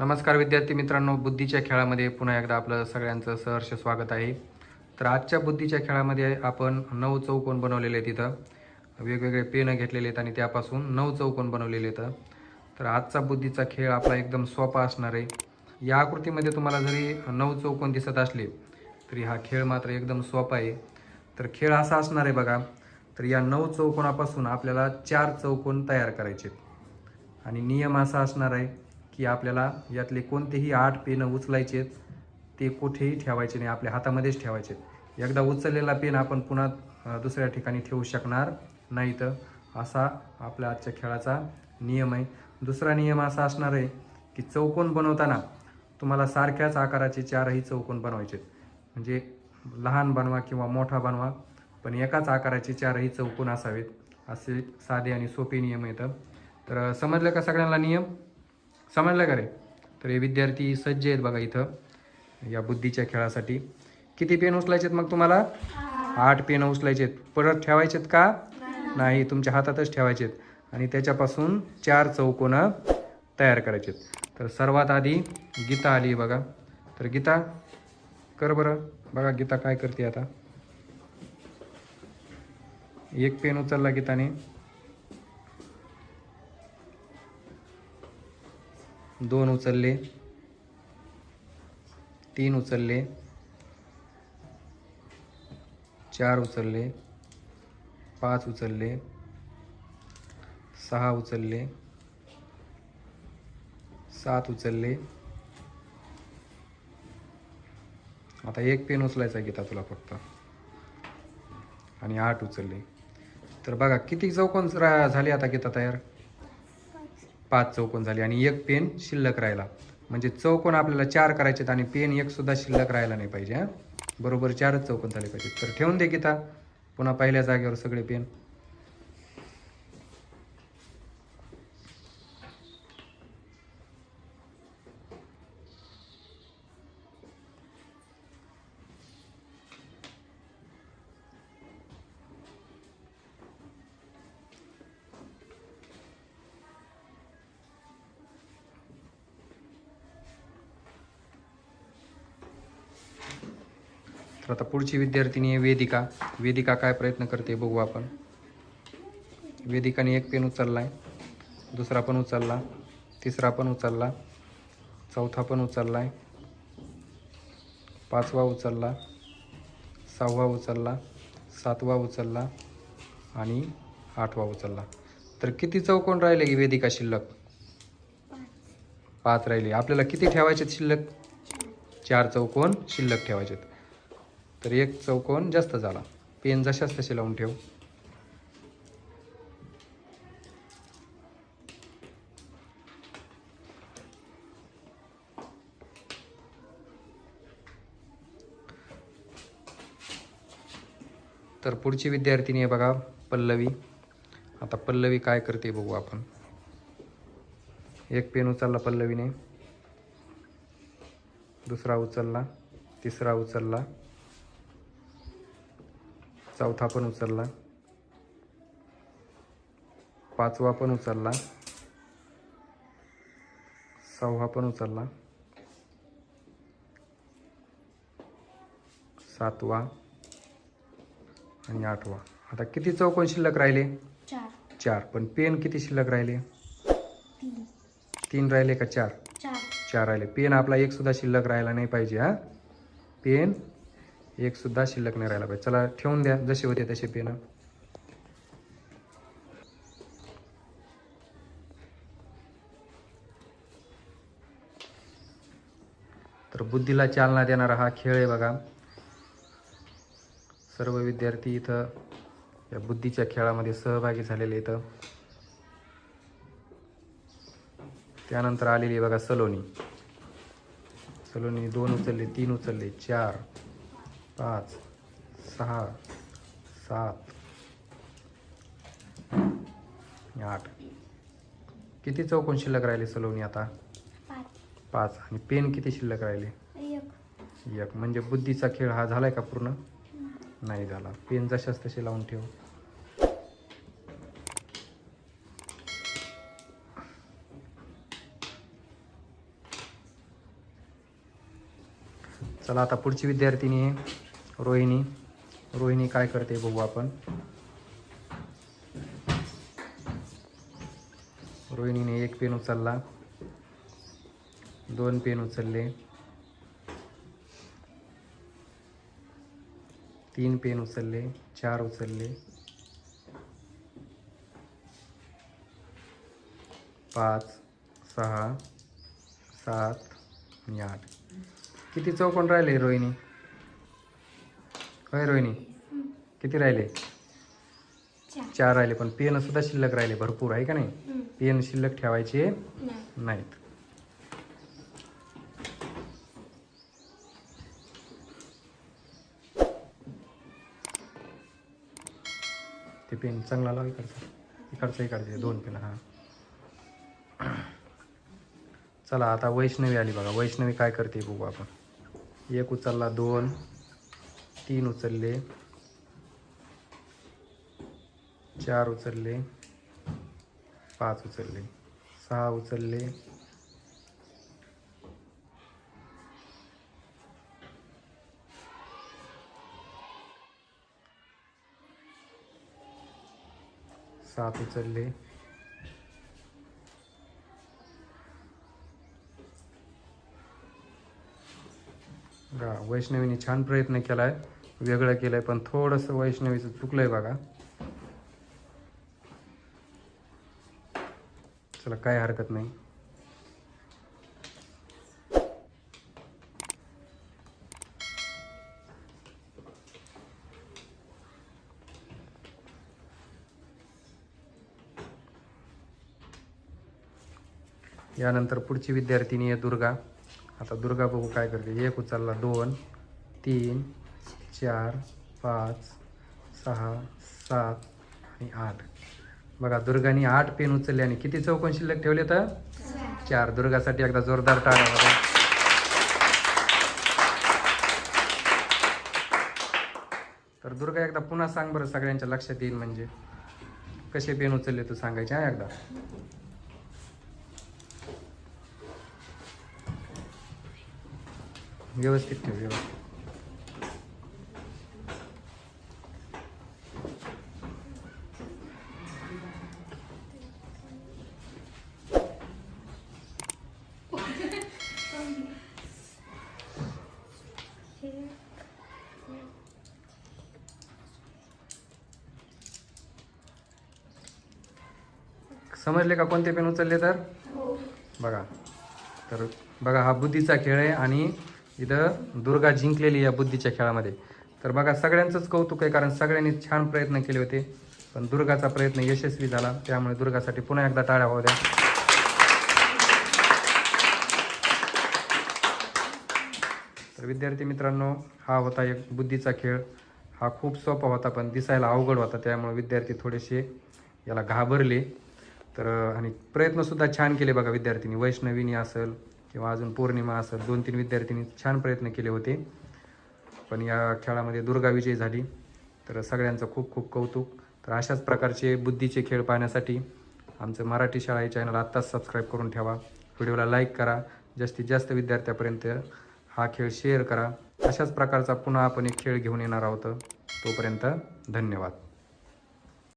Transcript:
नमस्कार विद्यार्थी मित्रांनो बुद्धीच्या खेळामध्ये पुन्हा एकदा आपलं सगळ्यांचं सहर्ष स्वागत आहे. तर आजच्या बुद्धीच्या खेळामध्ये आपण नऊ चौकोन बनवलेले आहेत तिथं वेगवेगळे पेनं घेतलेले आहेत आणि त्यापासून नऊ चौकोन बनवलेले आहेत. तर आजचा बुद्धीचा खेळ आपला एकदम सोपा असणार आहे. या आकृतीमध्ये तुम्हाला जरी नऊ चौकोन दिसत असले तरी हा खेळ मात्र एकदम सोपा आहे. तर खेळ असा असणार आहे बघा. तर या नऊ चौकोनापासून आपल्याला चार चौकोन तयार करायचे आहेत. आणि नियम असा असणार आहे की आपल्याला यातले कोणतेही आठ पेनं उचलायचे ते कुठेही ठेवायचे नाही आपल्या हातामध्येच ठेवायचे. एकदा उचललेला पेन आपण पुन्हा दुसऱ्या ठिकाणी ठेवू शकणार नाही तर असा आपल्या आजच्या खेळाचा नियम आहे. दुसरा नियम असा असणार आहे की चौकोन बनवताना तुम्हाला सारख्याच आकाराचे चारही चौकोन बनवायचे. म्हणजे लहान बनवा किंवा मोठा बनवा पण एकाच आकाराचे चारही चौकोन असावेत. असे साधे आणि सोपे नियम येतं तर समजलं का सगळ्यांना नियम? समजलं का रे? तर हे विद्यार्थी सज्ज आहेत बघा इथं या बुद्धीच्या खेळासाठी. किती पेन उचलायचेत मग तुम्हाला? आठ. पेन उचलायचेत. परत ठेवायचेत का? नाही. तुमच्या हातातच ठेवायचेत. आणि त्याच्यापासून चार चौकोनं तयार करायचेत. तर सर्वात आधी गीता आली बघा. तर गीता कर बरं. बघा गीता काय करते आता. एक पेन उचलला गीताने. दोन उचलले. तीन उचलले. चार उचलले. पाच उचलले. सहा उचलले. सात उचलले. आता एक पेन उचलायचा घेता गीता तुला फक्त. आणि आठ उचलले. तर बघा किती चौकोन रा- झाले आता गीता तयार? पाच चौकोन झाले आणि एक पेन शिल्लक राहिला. म्हणजे चौकोन आपल्याला चार करायचे आहेत आणि पेन एक सुद्धा शिल्लक राहिला नाही पाहिजे हां? बरोबर चारच चौकोन झाले पाहिजे तर ठेवून दे गीता. पुन्हा पहिल्या जागेवर सगळे पेन. तर आता पुढची विद्यार्थिनी आहे वेदिका. वेदिका काय प्रयत्न करते बघू आपण. वेदिकाने एक पेन उचलला आहे दुसरा पण उचलला. तिसरा पण उचलला. चौथा पण उचलला आहे पाचवा उचलला. सहावा उचलला. सातवा उचलला. आणि आठवा उचलला. तर किती चौकोन राहिले की वेदिका शिल्लक? पाच. राहिले. आपल्याला किती ठेवायचे शिल्लक? चार. चौकोन शिल्लक ठेवायचे तर एक चौकोन जास्त झाला. पेन जशाच तसे लावून ठेव. तर पुढची विद्यार्थिनी आहे बघा पल्लवी. आता पल्लवी काय करते बघू आपण. एक पेन उचलला पल्लवीने. दुसरा उचलला तिसरा उचलला. चौथा पण उचलला. पाचवा पण उचलला. सहावा पण उचलला. सातवा आणि आठवा. आता किती चौकोन शिल्लक राहिले? चार. चार. पण पेन किती शिल्लक राहिले? तीन. तीन राहिले का चार? चार. राहिले. पेन आपला एक सुद्धा शिल्लक राहायला नाही पाहिजे हा? पेन एक सुद्धा शिल्लक नाही राहिला पाहिजे. चला ठेवून द्या जसे होते तसे पेनं तर बुद्धीला चालना देणारा हा खेळ आहे बघा. सर्व विद्यार्थी इथं या बुद्धीच्या खेळामध्ये सहभागी झालेले इथं त्यानंतर आलेली आहे बघा सलोनी. सलोनी दोन उचलले तीन उचलले चार. पाच सहा सात आठ. किती चौकोन शिल्लक राहिले सलोनी आता? पाच. आणि पेन किती शिल्लक राहिले? एक. एक. म्हणजे बुद्धीचा खेळ हा झालाय का पूर्ण? नाही. झाला. पेन जशाच तसे लावून ठेव. चला आता पुढची विद्यार्थिनी आहे. रोहिणी रोहिणी काय करते बघू आपण. रोहिणीने एक पेन उचलला. दोन पेन उचलले. तीन पेन उचलले चार उचलले. पाच सहा सात आणि आठ. किती चौकोन राहिले रोहिणी? होय रोहिणी? किती राहिले? चार. राहिले पण पेन सुद्धा शिल्लक राहिले भरपूर आहे का नाही. पेन शिल्लक ठेवायचे नाही. नाहीत. ते पेन चांगला लाव इकडचा. इकडचा इकडचे दोन पेन हा. चला आता वैष्णवी आली बघा. वैष्णवी काय करते बघू आपण. एक उचलला दोन. तीन उचलले. चार उचलले. पाच उचलले. सहा उचलले. सात उचलले. वैष्णवीने छान प्रयत्न केला आहे वेगळं केलंय पण थोडंसं वैष्णवीचं चुकलंय बघा. चला काय हरकत नाही. यानंतर पुढची विद्यार्थिनी आहे दुर्गा. आता दुर्गा बघू काय करते. एक उचलला दोन तीन चार पाच सहा सात आणि आठ. बघा दुर्गाने आठ पेन उचलले आणि किती चौकोन शिल्लक ठेवले तर? चार. दुर्गासाठी एकदा जोरदार टाळा वाजवा. तर दुर्गा एकदा पुन्हा सांग बरं सगळ्यांच्या लक्षात येईल म्हणजे. कसे पेन उचलले तू सांगायचे हा एकदा? व्यवस्थित ठेव व्यवस्थित. समजले का कोणते पेन उचलले तर? बघा. तर बघा हा बुद्धीचा खेळ आहे आणि इथं दुर्गा जिंकलेली या बुद्धीच्या खेळामध्ये. तर बघा सगळ्यांचंच कौतुक आहे कारण सगळ्यांनी छान प्रयत्न केले होते पण दुर्गाचा प्रयत्न यशस्वी झाला. त्यामुळे दुर्गासाठी पुन्हा एकदा टाळ्या होऊ द्या. तर विद्यार्थी मित्रांनो हा होता एक बुद्धीचा खेळ. हा खूप सोपा होता पण दिसायला अवघड होता. त्यामुळे विद्यार्थी थोडेसे याला घाबरले. तर आणि प्रयत्नसुद्धा छान केले बघा विद्यार्थ्यांनी वैष्णवीनी असेल किंवा अजून पौर्णिमा असेल दोन तीन विद्यार्थ्यांनी छान प्रयत्न केले होते. पण या खेळामध्ये दुर्गा विजयी झाली. तर सगळ्यांचं खूप खूप कौतुक. तर अशाच प्रकारचे बुद्धीचे खेळ पाहण्यासाठी आमचं मराठी शाळा हे चॅनल आत्ताच सबस्क्राईब करून ठेवा. व्हिडिओला लाईक करा. जास्तीत जास्त विद्यार्थ्यापर्यंत हा खेळ शेअर करा. अशाच प्रकारचा पुन्हा आपण एक खेळ घेऊन येणार आहोत. तोपर्यंत धन्यवाद.